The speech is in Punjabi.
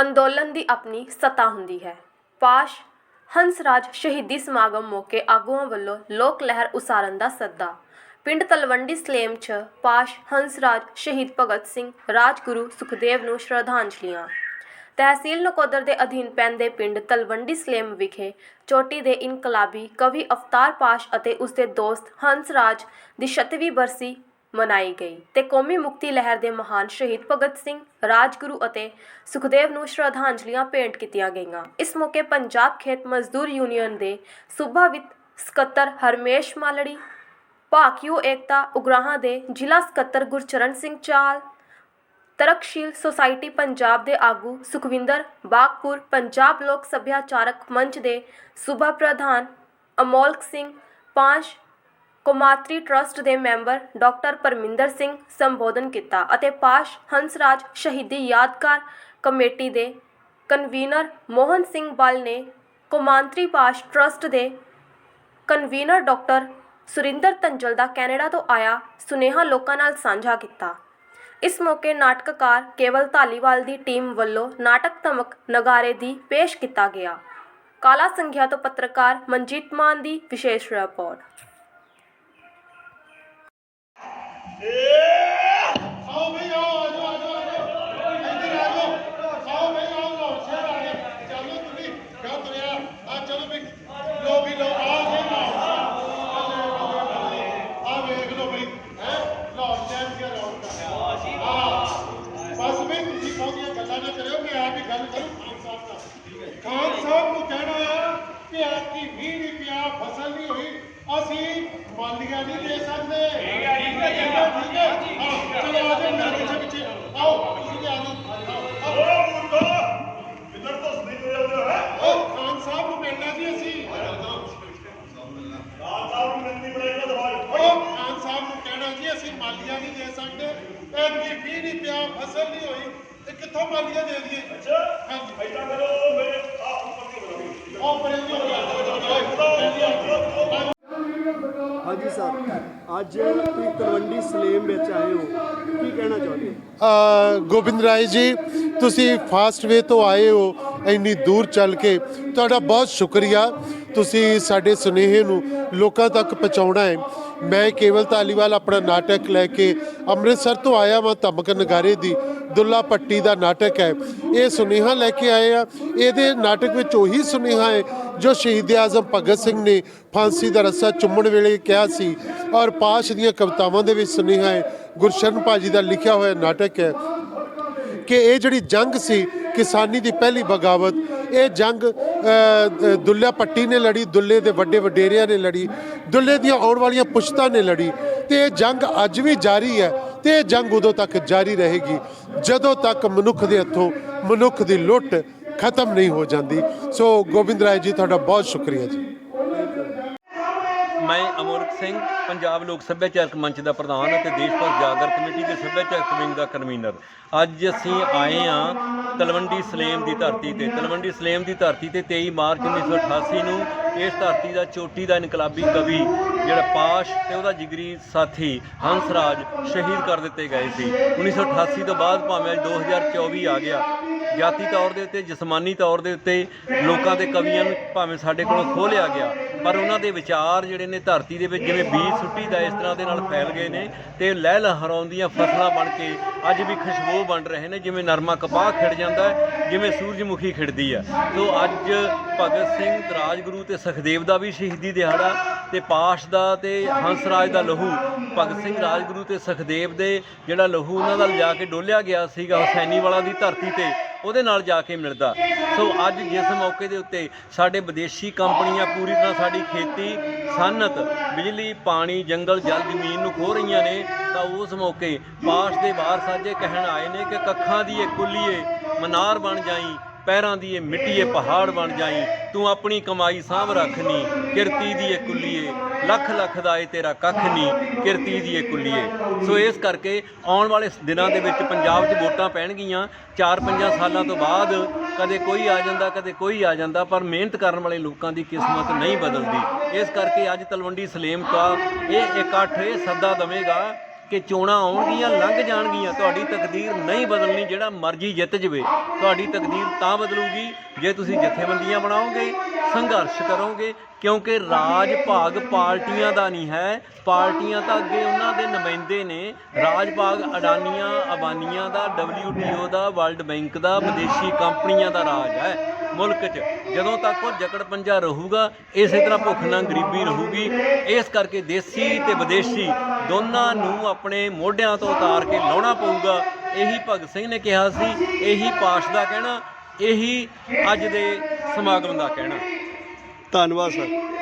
ਅੰਦੋਲਨ ਦੀ ਆਪਣੀ ਸੱਤਾ ਹੁੰਦੀ ਹੈ। ਪਾਸ਼ ਹੰਸਰਾਜ ਸ਼ਹੀਦੀ ਸਮਾਗਮ ਮੌਕੇ ਆਗੂਆਂ ਵੱਲੋਂ ਲੋਕ ਲਹਿਰ ਉਸਾਰਨ ਦਾ ਸੱਦਾ। ਪਿੰਡ ਤਲਵੰਡੀ ਸਲੇਮ 'ਚ ਪਾਸ਼ ਹੰਸਰਾਜ ਸ਼ਹੀਦ ਭਗਤ ਸਿੰਘ, ਰਾਜਗੁਰੂ ਸੁਖਦੇਵ ਨੂੰ ਸ਼ਰਧਾਂਜਲੀਆਂ। ਤਹਿਸੀਲ ਨਕੋਦਰ ਦੇ ਅਧੀਨ ਪੈਂਦੇ ਪਿੰਡ ਤਲਵੰਡੀ ਸਲੇਮ ਵਿਖੇ ਚੋਟੀ ਦੇ ਇਨਕਲਾਬੀ ਕਵੀ ਅਵਤਾਰ ਪਾਸ਼ ਅਤੇ ਉਸਦੇ ਦੋਸਤ ਹੰਸਰਾਜ ਦੀ 36ਵੀਂ ਬਰਸੀ ਮਨਾਈ ਗਈ ਤੇ ਕੌਮੀ ਮੁਕਤੀ ਲਹਿਰ ਦੇ ਮਹਾਨ ਸ਼ਹੀਦ ਭਗਤ ਸਿੰਘ, ਰਾਜਗੁਰੂ ਅਤੇ ਸੁਖਦੇਵ ਨੂੰ ਸ਼ਰਧਾਂਜਲੀਆਂ ਭੇਂਟ ਕੀਤੀਆਂ ਗਈਆਂ। ਇਸ ਮੌਕੇ ਪੰਜਾਬ ਖੇਤ ਮਜ਼ਦੂਰ ਯੂਨੀਅਨ ਦੇ ਸੂਬਾ ਵਿੱਤ ਸਕੱਤਰ ਹਰਮੇਸ਼ ਮਾਲੜੀ ਭਾਕਿਯੂ ਏਕਤਾ ਉਗਰਾਹਾਂ ਦੇ ਜ਼ਿਲ੍ਹਾ ਸਕੱਤਰ ਗੁਰਚਰਨ ਸਿੰਘ ਚਾਲ, ਤਰਕਸ਼ੀਲ ਸੁਸਾਇਟੀ ਪੰਜਾਬ ਦੇ ਆਗੂ ਸੁਖਵਿੰਦਰ ਬਾਗਪੁਰ, ਪੰਜਾਬ ਲੋਕ ਸੱਭਿਆਚਾਰਕ ਮੰਚ ਦੇ ਸੂਬਾ ਪ੍ਰਧਾਨ ਅਮੋਲਕ ਸਿੰਘ ਪਾਂਚ ਕੁਮਾਤਰੀ ਟਰਸਟ ਦੇ ਮੈਂਬਰ ਡਾਕਟਰ ਪਰਮਿੰਦਰ ਸਿੰਘ ਸੰਬੋਧਨ ਕੀਤਾ ਅਤੇ ਪਾਸ਼ ਹੰਸਰਾਜ ਸ਼ਹੀਦੀ ਯਾਦਗਾਰ ਕਮੇਟੀ ਦੇ ਕਨਵੀਨਰ ਮੋਹਨ ਸਿੰਘ ਬਲ ਨੇ ਕੌਮਾਂਤਰੀ ਪਾਸ਼ ਟਰਸਟ ਦੇ ਕਨਵੀਨਰ ਡਾਕਟਰ ਸੁਰਿੰਦਰ ਤੰਜਲ ਦਾ ਕੈਨੇਡਾ ਤੋਂ ਆਇਆ ਸੁਨੇਹਾ ਲੋਕਾਂ ਨਾਲ ਸਾਂਝਾ ਕੀਤਾ। ਇਸ ਮੌਕੇ ਨਾਟਕਕਾਰ ਕੇਵਲ ਧਾਲੀਵਾਲ ਦੀ ਟੀਮ ਵੱਲੋਂ ਨਾਟਕ ਧਮਕ ਨਗਾਰੇ ਦੀ ਪੇਸ਼ ਕੀਤਾ ਗਿਆ। ਕਾਲਾ ਸੰਘਿਆ ਤੋਂ ਪੱਤਰਕਾਰ ਮਨਜੀਤ ਮਾਨ ਦੀ ਵਿਸ਼ੇਸ਼ ਰਿਪੋਰਟ। ਮਾਲੀਆਂ ਨਹੀਂ ਦੇ ਸਕਦੇ ਠੀਕ ਹੈ ਠੀਕ ਹੈ ਠੀਕ ਹੈ ਹਾਂ, ਚਲੋ ਆ ਜਾਓ ਮੇਰੇ ਪਿੱਛੇ ਪਿੱਛੇ ਆਓ ਤੁਸੀਂ ਵੀ ਆ ਜਾਓ ਆਓ ਹੋ ਹੋ ਹੈ ਆਓ ਖਾਨ ਸਾਹਿਬ ਨੂੰ ਮਿਲਣਾ ਜੀ ਅਸੀਂ ਆਓ। ਖਾਨ ਸਾਹਿਬ ਨੂੰ ਕਹਿਣਾ ਜੀ ਅਸੀਂ ਮਾਲੀਆਂ ਨਹੀਂ ਦੇ ਸਕਦੇ ਐਤਕੀ ਵੀ ਨਹੀਂ ਪਿਆ ਫਸਲ ਨਹੀਂ ਹੋਈ ਤੇ ਕਿੱਥੋਂ ਮਾਲੀਆਂ ਦੇ ਦਈਏ ਆਪ ਉੱਪਰ ਦੀ ਪਰੇ ਜੀ ਹਾਂਜੀ ਸਰ। ਅੱਜ ਤੁਸੀਂ ਤਲਵੰਡੀ ਸਲੇਮ ਵਿੱਚ ਆਏ ਹੋ। ਕੀ ਕਹਿਣਾ ਚਾਹੁੰਦੇ ਹੋ? ਗੋਬਿੰਦ ਰਾਏ ਜੀ, ਤੁਸੀਂ ਫਾਸਟ ਵੇ ਤੋਂ ਆਏ ਹੋ। ਇੰਨੀ ਦੂਰ ਚੱਲ ਕੇ ਤੁਹਾਡਾ ਬਹੁਤ ਸ਼ੁਕਰੀਆ। ਤੁਸੀਂ ਸਾਡੇ ਸੁਨੇਹੇ ਨੂੰ ਲੋਕਾਂ ਤੱਕ ਪਹੁੰਚਾਉਣਾ ਹੈ। ਮੈਂ ਕੇਵਲ ਧਾਲੀਵਾਲ ਆਪਣਾ ਨਾਟਕ ਲੈ ਕੇ ਅੰਮ੍ਰਿਤਸਰ ਤੋਂ ਆਇਆ ਵਾਂ, ਧਮਕ ਨਗਾਰੇ ਦੀ ਦੁੱਲਾ ਪੱਟੀ ਦਾ ਨਾਟਕ ਹੈ। ਇਹ ਸੁਨੇਹਾ ਲੈ ਕੇ ਆਏ ਆ। ਇਹਦੇ ਨਾਟਕ ਵਿੱਚ ਉਹੀ ਸੁਨੇਹਾ ਹੈ ਜੋ ਸ਼ਹੀਦ ਆਜ਼ਮ ਭਗਤ ਸਿੰਘ ਨੇ ਫਾਂਸੀ ਦਾ ਰੱਸਾ ਚੁੰਮਣ ਵੇਲੇ ਕਿਹਾ ਸੀ ਔਰ ਪਾਸ਼ ਦੀਆਂ ਕਵਿਤਾਵਾਂ ਦੇ ਵਿੱਚ ਸੁਨੇਹਾ ਹੈ। ਗੁਰਸ਼ਰਨ ਭਾਜੀ ਦਾ ਲਿਖਿਆ ਹੋਇਆ ਨਾਟਕ ਹੈ ਕਿ ਇਹ ਜਿਹੜੀ ਜੰਗ ਸੀ ਕਿਸਾਨੀ ਦੀ ਪਹਿਲੀ ਬਗਾਵਤ ਇਹ ਜੰਗ ਅ, ਦ- ਦੁੱਲਾ ਪੱਟੀ ਨੇ ਲੜੀ ਦੁੱਲੇ ਦੇ ਵੱਡੇ ਵਡੇਰਿਆਂ ਨੇ ਲੜੀ ਦੁੱਲੇ ਦੀਆਂ ਆਉਣ ਵਾਲੀਆਂ ਪੁਸ਼ਤਾਂ ਨੇ ਲੜੀ ਤੇ ਇਹ ਜੰਗ ਅੱਜ ਵੀ ਜਾਰੀ ਹੈ ਤੇ ਇਹ ਜੰਗ ਉਦੋਂ ਤੱਕ ਜਾਰੀ ਰਹੇਗੀ ਜਦੋਂ ਤੱਕ ਮਨੁੱਖ ਦੇ ਹੱਥੋਂ ਮਨੁੱਖ ਦੀ ਲੁੱਟ ਖਤਮ ਨਹੀਂ ਹੋ ਜਾਂਦੀ। ਸੋ ਗੋਬਿੰਦ ਰਾਏ ਜੀ ਤੁਹਾਡਾ ਬਹੁਤ ਸ਼ੁਕਰੀਆ ਜੀ। ਮੈਂ ਅਮਰਕ ਸਿੰਘ, ਪੰਜਾਬ ਲੋਕ ਸੱਭਿਆਚਾਰਕ ਮੰਚ ਦਾ ਪ੍ਰਧਾਨ ਅਤੇ ਦੇਸ਼ ਭਰ ਜਾਗਰ ਕਮੇਟੀ ਦੇ ਸੱਭਿਆਚਾਰਕ ਵਿੰਗ ਦਾ ਕਨਵੀਨਰ ਅੱਜ ਅਸੀਂ ਆਏ ਹਾਂ ਤਲਵੰਡੀ ਸਲੇਮ ਦੀ ਧਰਤੀ ਤੇ। ਤਲਵੰਡੀ ਸਲੇਮ ਦੀ ਧਰਤੀ ਤੇ 23 ਮਾਰਚ 1988 ਨੂੰ ਇਸ ਧਰਤੀ ਦਾ ਚੋਟੀ ਦਾ ਇਨਕਲਾਬੀ ਕਵੀ ਜਿਹੜਾ ਪਾਸ਼ ਤੇ ਉਹਦਾ ਜਿਗਰੀ ਸਾਥੀ ਹੰਸਰਾਜ ਸ਼ਹੀਦ ਕਰ ਦਿੱਤੇ ਗਏ ਸੀ। 1988 ਤੋਂ ਬਾਅਦ ਭਾਵੇਂ ਅੱਜ 2024 ਆ ਗਿਆ ਜਾਤੀ ਤੌਰ ਦੇ ਉੱਤੇ, ਜਿਸਮਾਨੀ ਤੌਰ ਦੇ ਉੱਤੇ ਲੋਕਾਂ ਦੇ ਕਵੀਆਂ ਨੂੰ ਭਾਵੇਂ ਸਾਡੇ ਕੋਲੋਂ ਖੋਹ ਲਿਆ ਗਿਆ, ਪਰ ਉਹਨਾਂ ਦੇ ਵਿਚਾਰ ਜਿਹੜੇ ਨੇ ਧਰਤੀ ਦੇ ਵਿੱਚ ਜਿਵੇਂ ਬੀਜ ਸੁੱਟੀ ਦਾ ਇਸ ਤਰ੍ਹਾਂ ਦੇ ਨਾਲ ਫੈਲ ਗਏ ਨੇ ਤੇ ਲਹਿ ਲਹਿਰਾਉਂਦੀਆਂ ਫਸਲਾਂ ਬਣ ਕੇ ਅੱਜ ਵੀ ਖੁਸ਼ਬੂ ਬਣ ਰਹੇ ਨੇ, ਜਿਵੇਂ ਨਰਮਾ ਕਪਾਹ ਖਿੜ ਜਾਂਦਾ ਜਿਵੇਂ ਸੂਰਜਮੁਖੀ ਖਿੜਦੀ ਆ ਸੋ ਅੱਜ ਭਗਤ ਸਿੰਘ ਰਾਜਗੁਰੂ ਤੇ ਸੁਖਦੇਵ ਦਾ ਵੀ ਸ਼ਹੀਦੀ ਦਿਹਾੜਾ ਤੇ ਪਾਸ਼ ਦਾ ਤੇ ਹੰਸਰਾਜ ਦਾ ਲਹੂ, ਭਗਤ ਸਿੰਘ ਰਾਜਗੁਰੂ ਤੇ ਸੁਖਦੇਵ ਦੇ ਜਿਹੜਾ ਲਹੂ ਉਹਨਾਂ ਦਾ ਲਿਜਾ ਕੇ ਡੋਲਿਆ ਗਿਆ ਸੀਗਾ ਹੁਸੈਨੀ ਵਾਲਾ ਦੀ ਧਰਤੀ ਤੇ ਉਹਦੇ ਨਾਲ ਜਾ ਕੇ ਮਿਲਦਾ। ਸੋ ਅੱਜ ਜਿਸ ਮੌਕੇ ਦੇ ਉੱਤੇ ਸਾਡੇ ਵਿਦੇਸ਼ੀ ਕੰਪਨੀਆਂ ਪੂਰੀ ਤਰ੍ਹਾਂ ਸਾਡੀ ਖੇਤੀ, ਸਨਅਤ, ਬਿਜਲੀ, ਪਾਣੀ, ਜੰਗਲ, ਜਲ, ਜ਼ਮੀਨ ਨੂੰ ਖੋ ਰਹੀਆਂ ਨੇ, ਤਾਂ ਉਸ ਮੌਕੇ ਪਾਸ਼ ਦੇ ਬਾਹਰ ਸਾਜੇ ਕਹਿਣ ਆਏ ਨੇ ਕਿ ਕੱਖਾਂ ਦੀ ਇਹ ਕੁੱਲੀਏ ਮਨਾਰ ਬਣ ਜਾਈ। ਪੈਰਾਂ ਦੀ ਇਹ ਮਿੱਟੀਏ ਪਹਾੜ ਬਣ ਜਾਈ, ਤੂੰ ਆਪਣੀ ਕਮਾਈ ਸਾਂਭ ਰੱਖਨੀ ਕਿਰਤੀ ਦੀ ਇਹ ਕੁੱਲੀਏ, ਲੱਖ ਲੱਖ ਦਾ ਇਹ ਤੇਰਾ ਕੱਖ ਨਹੀਂ ਕਿਰਤੀ ਦੀ ਇਹ ਕੁੱਲੀਏ। ਸੋ ਇਸ ਕਰਕੇ ਆਉਣ ਵਾਲੇ ਦਿਨਾਂ ਦੇ ਵਿੱਚ ਪੰਜਾਬ 'ਚ ਵੋਟਾਂ ਪੈਣਗੀਆਂ 4-5 ਸਾਲਾਂ ਤੋਂ ਬਾਅਦ ਕਦੇ ਕੋਈ ਆ ਜਾਂਦਾ, ਕਦੇ ਕੋਈ ਆ ਜਾਂਦਾ, ਪਰ ਮਿਹਨਤ ਕਰਨ ਵਾਲੇ ਲੋਕਾਂ ਦੀ ਕਿਸਮਤ ਨਹੀਂ ਬਦਲਦੀ। ਇਸ ਕਰਕੇ ਅੱਜ ਤਲਵੰਡੀ ਸਲੇਮ ਦਾ ਇਹ ਇਕੱਠ ਇਹ ਸੱਦਾ ਦਵੇਗਾ ਕਿ ਚੋਣਾਂ ਆਉਣਗੀਆਂ, ਲੰਘ ਜਾਣਗੀਆਂ, ਤੁਹਾਡੀ ਤਕਦੀਰ ਨਹੀਂ ਬਦਲਣੀ, ਜਿਹੜਾ ਮਰਜ਼ੀ ਜਿੱਤ ਜਵੇ, ਤੁਹਾਡੀ ਤਕਦੀਰ ਤਾਂ ਬਦਲੂਗੀ, ਜੇ ਤੁਸੀਂ ਜਥੇਬੰਦੀਆਂ ਬਣਾਓਗੇ, ਸੰਘਰਸ਼ ਕਰੋਗੇ, ਕਿਉਂਕਿ ਰਾਜ ਭਾਗ ਪਾਰਟੀਆਂ ਦਾ ਨਹੀਂ ਹੈ, ਪਾਰਟੀਆਂ ਤਾਂ ਅੱਗੇ ਉਹਨਾਂ ਦੇ ਨੁਮਾਇੰਦੇ ਨੇ, ਰਾਜ ਭਾਗ ਅਡਾਨੀਆਂ, ਅਬਾਨੀਆਂ ਦਾ WTO ਦਾ, ਵਰਲਡ ਬੈਂਕ ਦਾ, ਵਿਦੇਸ਼ੀ ਕੰਪਨੀਆਂ ਦਾ ਰਾਜ ਹੈ। ਮੁਲਕ 'ਚ। ਜਦੋਂ ਤੱਕ ਉਹ ਜਕੜ ਪੰਜਾ ਰਹੂਗਾ, ਇਸੇ ਤਰ੍ਹਾਂ ਭੁੱਖ ਨਾਲ ਗਰੀਬੀ ਰਹੂਗੀ। ਇਸ ਕਰਕੇ ਦੇਸੀ ਤੇ ਵਿਦੇਸ਼ੀ ਦੋਨਾਂ ਨੂੰ ਆਪਣੇ ਮੋਢਿਆਂ ਤੋਂ ਉਤਾਰ ਕੇ ਲਾਉਣਾ ਪਊਗਾ। ਇਹੀ ਭਗਤ ਸਿੰਘ ਨੇ ਕਿਹਾ ਸੀ, ਇਹੀ ਪਾਸ਼ ਦਾ ਕਹਿਣਾ, ਇਹੀ ਅੱਜ ਦੇ ਸਮਾਗਮ ਦਾ ਕਹਿਣਾ। ਧੰਨਵਾਦ, ਸਰ।